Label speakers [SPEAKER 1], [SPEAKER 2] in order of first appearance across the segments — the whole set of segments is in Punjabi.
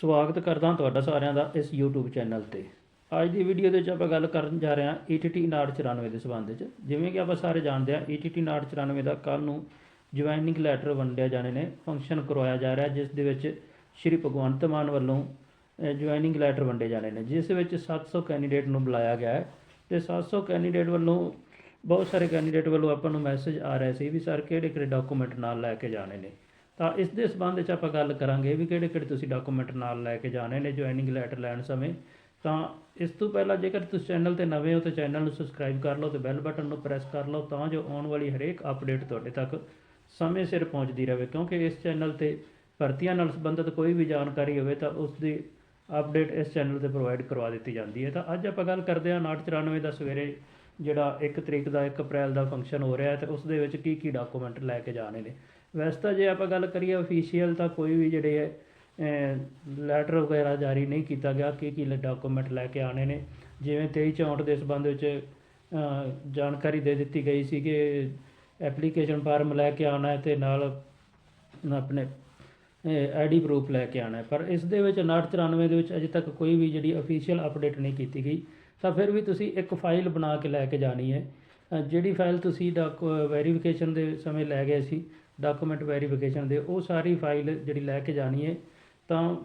[SPEAKER 1] ਸਵਾਗਤ ਕਰਦਾ ਤੁਹਾਡਾ ਸਾਰਿਆਂ ਦਾ ਇਸ YouTube ਚੈਨਲ ਤੇ। ਅੱਜ ਦੀ ਵੀਡੀਓ ਦੇ ਵਿੱਚ ਆਪਾਂ ਗੱਲ ਕਰਨ ਜਾ ਰਹੇ ਹਾਂ ETT 994 ਦੇ ਸੰਬੰਧ ਵਿੱਚ। ਜਿਵੇਂ ਕਿ ਆਪਾਂ ਸਾਰੇ ਜਾਣਦੇ ਹਾਂ ETT 994 ਦਾ ਕੱਲ ਨੂੰ ਜੁਆਇਨਿੰਗ ਲੈਟਰ ਵੰਡਿਆ ਜਾਣੇ ਨੇ ਫੰਕਸ਼ਨ ਕਰਵਾਇਆ ਜਾ ਰਿਹਾ, ਜਿਸ ਦੇ ਵਿੱਚ ਸ਼੍ਰੀ ਭਗਵੰਤ ਮਾਨ ਵੱਲੋਂ ਜੁਆਇਨਿੰਗ ਲੈਟਰ ਵੰਡੇ ਜਾਣੇ ਨੇ। ਜਿਸ ਵਿੱਚ 700 ਕੈਂਡੀਡੇਟ ਨੂੰ ਬੁਲਾਇਆ ਗਿਆ ਹੈ ਤੇ 700 ਕੈਂਡੀਡੇਟ ਵੱਲੋਂ ਬਹੁਤ ਸਾਰੇ ਕੈਂਡੀਡੇਟ ਵੱਲੋਂ ਆਪਾਂ ਨੂੰ ਮੈਸੇਜ ਆ ਰਿਹਾ ਸੀ ਵੀ, ਸਰ ਕਿਹੜੇ ਕਿਹੜੇ ਡਾਕੂਮੈਂਟ ਨਾਲ ਲੈ ਕੇ ਜਾਣੇ ਨੇ? ਤਾਂ ਇਸ ਦੇ ਸੰਬੰਧ ਵਿੱਚ ਆਪਾਂ ਗੱਲ ਕਰਾਂਗੇ ਵੀ ਕਿਹੜੇ ਕਿਹੜੇ ਤੁਸੀਂ ਡਾਕੂਮੈਂਟ ਨਾਲ ਲੈ ਕੇ ਜਾਣੇ ਨੇ ਜੁਆਇਨਿੰਗ ਲੈਟਰ ਲੈਣ ਸਮੇਂ। ਤਾਂ ਇਸ ਤੋਂ ਪਹਿਲਾਂ ਜੇਕਰ ਤੁਸੀਂ ਚੈਨਲ ਤੇ ਨਵੇਂ ਹੋ ਤਾਂ ਚੈਨਲ ਨੂੰ ਸਬਸਕ੍ਰਾਈਬ ਕਰ ਲਓ ਤੇ ਬੈਲ ਬਟਨ ਨੂੰ ਪ੍ਰੈਸ ਕਰ ਲਓ ਤਾਂ ਜੋ ਆਉਣ ਵਾਲੀ ਹਰੇਕ ਅਪਡੇਟ ਤੁਹਾਡੇ ਤੱਕ ਸਮੇਂ ਸਿਰ ਪਹੁੰਚਦੀ ਰਹੇ, ਕਿਉਂਕਿ ਇਸ ਚੈਨਲ ਤੇ ਭਰਤੀਆਂ ਨਾਲ ਸੰਬੰਧਿਤ ਕੋਈ ਵੀ ਜਾਣਕਾਰੀ ਹੋਵੇ ਤਾਂ ਉਸ ਦੀ ਅਪਡੇਟ ਇਸ ਚੈਨਲ ਤੇ ਪ੍ਰੋਵਾਈਡ ਕਰਵਾ ਦਿੱਤੀ ਜਾਂਦੀ ਹੈ। ਤਾਂ ਅੱਜ ਆਪਾਂ ਗੱਲ ਕਰਦੇ ਹਾਂ 994 ਦਾ ਸਵੇਰੇ ਜਿਹੜਾ 1 ਤਰੀਕ ਦਾ 1 ਅਪ੍ਰੈਲ ਦਾ ਫੰਕਸ਼ਨ ਹੋ ਰਿਹਾ ਹੈ ਤੇ ਉਸ ਦੇ ਵਿੱਚ ਕੀ ਕੀ ਡਾਕੂਮੈਂਟ ਲੈ ਕੇ ਜਾਣੇ ਨੇ। ਵੈਸੇ ਤਾਂ ਜੇ ਆਪਾਂ ਗੱਲ ਕਰੀਏ ਅਫੀਸ਼ੀਅਲ ਤਾਂ ਕੋਈ ਵੀ ਜਿਹੜੇ ਹੈ ਲੈਟਰ ਵਗੈਰਾ ਜਾਰੀ ਨਹੀਂ ਕੀਤਾ ਗਿਆ, ਕੀ ਕੀ ਡਾਕੂਮੈਂਟ ਲੈ ਕੇ ਆਣੇ ਨੇ। ਜਿਵੇਂ 23 64 ਦੇ ਸੰਬੰਧ ਵਿੱਚ ਜਾਣਕਾਰੀ ਦੇ ਦਿੱਤੀ ਗਈ ਸੀ ਕਿ ਐਪਲੀਕੇਸ਼ਨ ਫਾਰਮ ਲੈ ਕੇ ਆਉਣਾ ਹੈ ਤੇ ਨਾਲ ਆਪਣੇ ਆਈਡੀ ਪ੍ਰੂਫ ਲੈ ਕੇ ਆਉਣਾ ਪਰ ਇਸ ਦੇ ਵਿੱਚ 994 ਦੇ ਵਿੱਚ ਅਜੇ ਤੱਕ ਕੋਈ ਵੀ ਜਿਹੜੀ ਅਫੀਸ਼ੀਅਲ ਅਪਡੇਟ ਨਹੀਂ ਕੀਤੀ ਗਈ। ਤਾਂ ਫਿਰ ਵੀ ਤੁਸੀਂ ਇੱਕ ਫਾਈਲ ਬਣਾ ਕੇ ਲੈ ਕੇ ਜਾਣੀ ਹੈ। ਜਿਹੜੀ ਫਾਈਲ ਤੁਸੀਂ ਡਾਕ ਵੈਰੀਫਿਕੇਸ਼ਨ ਦੇ ਸਮੇਂ ਲੈ ਗਏ ਸੀ ਡਾਕੂਮੈਂਟ ਵੈਰੀਫਿਕੇਸ਼ਨ ਦੇ, ਉਹ ਸਾਰੀ ਫਾਈਲ ਜਿਹੜੀ ਲੈ ਕੇ ਜਾਣੀ ਹੈ। ਤਾਂ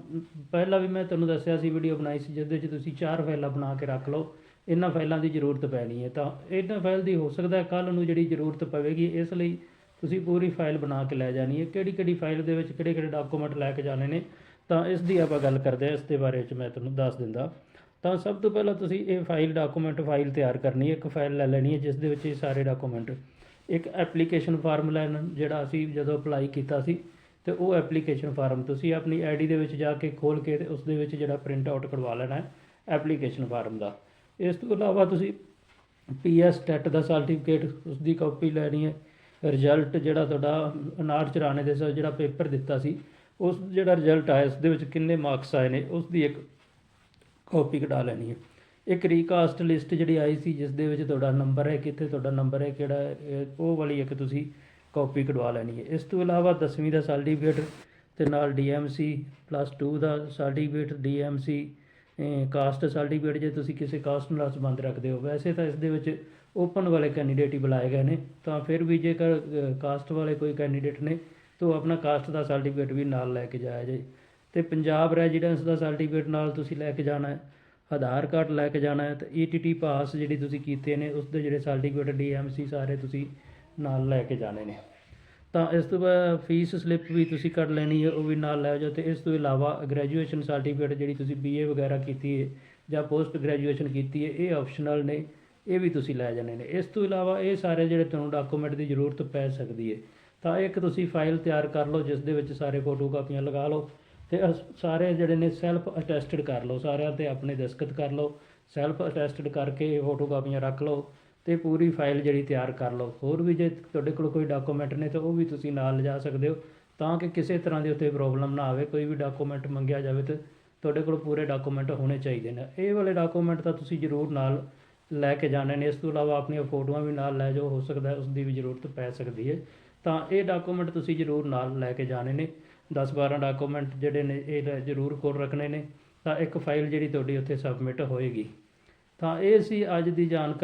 [SPEAKER 1] ਪਹਿਲਾਂ ਵੀ ਮੈਂ ਤੁਹਾਨੂੰ ਦੱਸਿਆ ਸੀ ਵੀਡੀਓ ਬਣਾਈ ਸੀ, ਜਿਹਦੇ ਵਿੱਚ ਤੁਸੀਂ ਚਾਰ ਫਾਈਲਾਂ ਬਣਾ ਕੇ ਰੱਖ ਲਓ। ਇਹਨਾਂ ਫਾਈਲਾਂ ਦੀ ਜ਼ਰੂਰਤ ਪੈਣੀ ਹੈ। ਤਾਂ ਇਹਨਾਂ ਫਾਈਲ ਦੀ ਹੋ ਸਕਦਾ ਹੈ ਕੱਲ ਨੂੰ ਜਿਹੜੀ ਜ਼ਰੂਰਤ ਪਵੇਗੀ, ਇਸ ਲਈ ਤੁਸੀਂ ਪੂਰੀ ਫਾਈਲ ਬਣਾ ਕੇ ਲੈ ਜਾਣੀ ਹੈ। ਕਿਹੜੀ ਕਿਹੜੀ ਫਾਈਲ ਦੇ ਵਿੱਚ ਕਿਹੜੇ ਕਿਹੜੇ ਡਾਕੂਮੈਂਟ ਲੈ ਕੇ ਜਾਣੇ ਨੇ, ਤਾਂ ਇਸ ਦੀ ਆਪਾਂ ਗੱਲ ਕਰਦੇ ਹਾਂ। ਇਸ ਦੇ ਬਾਰੇ ਵਿੱਚ ਮੈਂ ਤੁਹਾਨੂੰ ਦੱਸ ਦਿੰਦਾ। ਤਾਂ ਸਭ ਤੋਂ ਪਹਿਲਾਂ ਤੁਸੀਂ ਇਹ ਫਾਈਲ ਡਾਕੂਮੈਂਟ ਫਾਈਲ ਤਿਆਰ ਕਰਨੀ ਹੈ। ਇੱਕ ਫਾਈਲ ਲੈ ਲੈਣੀ ਹੈ, ਜਿਸ ਦੇ ਵਿੱਚ ਇਹ ਸਾਰੇ ਡਾਕੂਮੈਂਟ ਇੱਕ ਐਪਲੀਕੇਸ਼ਨ ਫਾਰਮ ਲੈਣ ਜਿਹੜਾ ਅਸੀਂ ਜਦੋਂ ਅਪਲਾਈ ਕੀਤਾ ਸੀ, ਤੇ ਉਹ ਐਪਲੀਕੇਸ਼ਨ ਫਾਰਮ ਤੁਸੀਂ ਆਪਣੀ ਆਈਡੀ ਦੇ ਵਿੱਚ ਜਾ ਕੇ ਖੋਲ ਕੇ ਤੇ ਉਸ ਦੇ ਵਿੱਚ ਜਿਹੜਾ ਪ੍ਰਿੰਟ ਆਊਟ ਕਰਵਾ ਲੈਣਾ ਹੈ ਐਪਲੀਕੇਸ਼ਨ ਫਾਰਮ ਦਾ। ਇਸ ਤੋਂ ਇਲਾਵਾ ਤੁਸੀਂ ਪੀਐਸ ਟੈਟ ਦਾ ਸਰਟੀਫਿਕੇਟ ਉਸ ਦੀ ਕਾਪੀ ਲੈਣੀ ਹੈ ਰਿਜ਼ਲਟ ਜਿਹੜਾ ਤੁਹਾਡਾ ਅਨਾਰ ਚਰਾਣੇ ਦੇ ਸ- ਜਿਹੜਾ ਪੇਪਰ ਦਿੱਤਾ ਸੀ, ਉਸ ਜਿਹੜਾ ਰਿਜ਼ਲਟ ਆਇਆ ਉਸ ਦੇ ਵਿੱਚ ਕਿੰਨੇ ਮਾਰਕਸ ਆਏ ਨੇ ਉਸ ਦੀ ਇੱਕ ਕਾਪੀ ਕਢਾ ਲੈਣੀ ਹੈ। ਇੱਕ ਰੀਕਾਸਟ ਲਿਸਟ ਜਿਹੜੀ ਆਈ ਸੀ, ਜਿਸ ਦੇ ਵਿੱਚ ਤੁਹਾਡਾ ਨੰਬਰ ਹੈ, ਕਿੱਥੇ ਤੁਹਾਡਾ ਨੰਬਰ ਹੈ, ਕਿਹੜਾ ਉਹ ਵਾਲੀ ਇੱਕ ਤੁਸੀਂ ਕਾਪੀ ਕਢਵਾ ਲੈਣੀ ਹੈ। ਇਸ ਤੋਂ ਇਲਾਵਾ 10ਵੀਂ ਦਾ ਸਰਟੀਫਿਕੇਟ ਤੇ ਨਾਲ ਡੀਐਮਸੀ ਪਲੱਸ 2 ਦਾ ਸਰਟੀਫਿਕੇਟ ਡੀਐਮਸੀ ਕਾਸਟ ਸਰਟੀਫਿਕੇਟ ਜੇ ਤੁਸੀਂ ਕਿਸੇ ਕਾਸਟ ਨਾਲ ਸੰਬੰਧ ਰੱਖਦੇ ਹੋ। ਵੈਸੇ ਤਾਂ ਇਸ ਦੇ ਵਿੱਚ ਓਪਨ ਵਾਲੇ ਕੈਂਡੀਡੇਟ ਹੀ ਬੁਲਾਏ ਗਏ ਨੇ, ਤਾਂ ਫਿਰ ਵੀ ਜੇਕਰ ਕਾਸਟ ਵਾਲੇ ਕੋਈ ਕੈਂਡੀਡੇਟ ਨੇ, ਤਾਂ ਉਹ ਆਪਣਾ ਕਾਸਟ ਦਾ ਸਰਟੀਫਿਕੇਟ ਵੀ ਨਾਲ ਲੈ ਕੇ ਜਾਇਆ ਜੇ ਤੇ ਪੰਜਾਬ ਰੈਜ਼ੀਡੈਂਸ ਦਾ ਸਰਟੀਫਿਕੇਟ ਨਾਲ ਤੁਸੀਂ ਲੈ ਕੇ ਜਾਣਾ ਹੈ। ਆਧਾਰ ਕਾਰਡ ਲੈ ਕੇ ਜਾਣਾ ਹੈ ਤੇ ਈਟੀਟੀ ਪਾਸ ਜਿਹੜੇ ਤੁਸੀਂ ਕੀਤੇ ਨੇ ਉਸ ਦੇ ਜਿਹੜੇ ਸਰਟੀਫਿਕੇਟ ਡੀਐਮਸੀ ਸਾਰੇ ਤੁਸੀਂ ਨਾਲ ਲੈ ਕੇ ਜਾਣੇ ਨੇ। ਤਾਂ ਇਸ ਤੋਂ ਬਾਅਦ ਫੀਸ ਸਲਿੱਪ ਵੀ ਤੁਸੀਂ ਕੱਢ ਲੈਣੀ ਹੈ, ਉਹ ਵੀ ਨਾਲ ਲੈ ਜਾਓ ਤੇ ਇਸ ਤੋਂ ਇਲਾਵਾ ਗ੍ਰੈਜੂਏਸ਼ਨ ਸਰਟੀਫਿਕੇਟ ਜਿਹੜੀ ਤੁਸੀਂ ਬੀਏ ਵਗੈਰਾ ਕੀਤੀ ਹੈ ਜਾਂ ਪੋਸਟ ਗ੍ਰੈਜੂਏਸ਼ਨ ਕੀਤੀ ਹੈ, ਇਹ ਆਪਸ਼ਨਲ ਨੇ, ਇਹ ਵੀ ਤੁਸੀਂ ਲੈ ਜਾਣੇ ਨੇ। ਇਸ ਤੋਂ ਇਲਾਵਾ ਇਹ ਸਾਰੇ ਜਿਹੜੇ ਤੁਹਾਨੂੰ ਡਾਕੂਮੈਂਟ ਦੀ ਜ਼ਰੂਰਤ ਪੈ ਸਕਦੀ ਹੈ। ਤਾਂ ਇੱਕ ਤੁਸੀਂ ਫਾਈਲ ਤਿਆਰ ਕਰ ਲਓ, ਜਿਸ ਦੇ ਵਿੱਚ ਸਾਰੇ ਫੋਟੋ ਕਾਪੀਆਂ ਲਗਾ ਲਓ। ਤੇ ਅਸ- ਸਾਰੇ ਜਿਹੜੇ ਨੇ ਸੈਲਫ ਅਟੈਸਟਡ ਕਰ ਲਓ, ਸਾਰਿਆਂ ਤੇ ਆਪਣੇ ਦਸਤਖਤ ਕਰ ਲਓ ਸੈਲਫ ਅਟੈਸਟਡ ਕਰਕੇ ਫੋਟੋ ਕਾਪੀਆਂ ਰੱਖ ਲਓ ਤੇ ਪੂਰੀ ਫਾਈਲ ਜਿਹੜੀ ਤਿਆਰ ਕਰ ਲਓ। ਹੋਰ ਵੀ ਜੇ ਤੁਹਾਡੇ ਕੋਲ ਕੋਈ ਡਾਕੂਮੈਂਟ ਨੇ ਤਾਂ ਉਹ ਵੀ ਤੁਸੀਂ ਨਾਲ ਲਿਜਾ ਸਕਦੇ ਹੋ ਤਾਂ ਕਿ ਕਿਸੇ ਤਰ੍ਹਾਂ ਦੀ ਉੱਤੇ ਪ੍ਰੋਬਲਮ ਨਾ ਆਵੇ, ਕੋਈ ਵੀ ਡਾਕੂਮੈਂਟ ਮੰਗਿਆ ਜਾਵੇ ਤਾਂ ਤੁਹਾਡੇ ਕੋਲ ਪੂਰੇ ਡਾਕੂਮੈਂਟ ਹੋਣੇ ਚਾਹੀਦੇ ਨੇ। ਇਹ ਵਾਲੇ ਡਾਕੂਮੈਂਟ ਤਾਂ ਤੁਸੀਂ ਜ਼ਰੂਰ ਨਾਲ ਲੈ ਕੇ ਜਾਣੇ ਨੇ। ਇਸ ਤੋਂ ਇਲਾਵਾ ਆਪਣੀਆਂ ਫੋਟੋਆਂ ਵੀ ਨਾਲ ਲੈ ਜਾਓ, ਹੋ ਸਕਦਾ ਉਸ ਦੀ ਵੀ ਜ਼ਰੂਰਤ ਪੈ ਸਕਦੀ ਹੈ। ਤਾਂ ਇਹ ਡਾਕੂਮੈਂਟ ਤੁਸੀਂ ਜ਼ਰੂਰ ਨਾਲ ਲੈ ਕੇ ਜਾਣੇ ਨੇ। 10 12 ਡਾਕੂਮੈਂਟ ਜਿਹੜੇ ਨੇ, ਇਹ ਜ਼ਰੂਰ ਕੋਲ ਰੱਖਣੇ ਨੇ, ਤਾਂ ਇੱਕ ਫਾਈਲ ਜਿਹੜੀ ਤੁਹਾਡੀ ਉੱਥੇ ਸਬਮਿਟ ਹੋਏਗੀ। ਤਾਂ ਇਹ ਸੀ ਅੱਜ ਦੀ ਜਾਣਕਾਰੀ।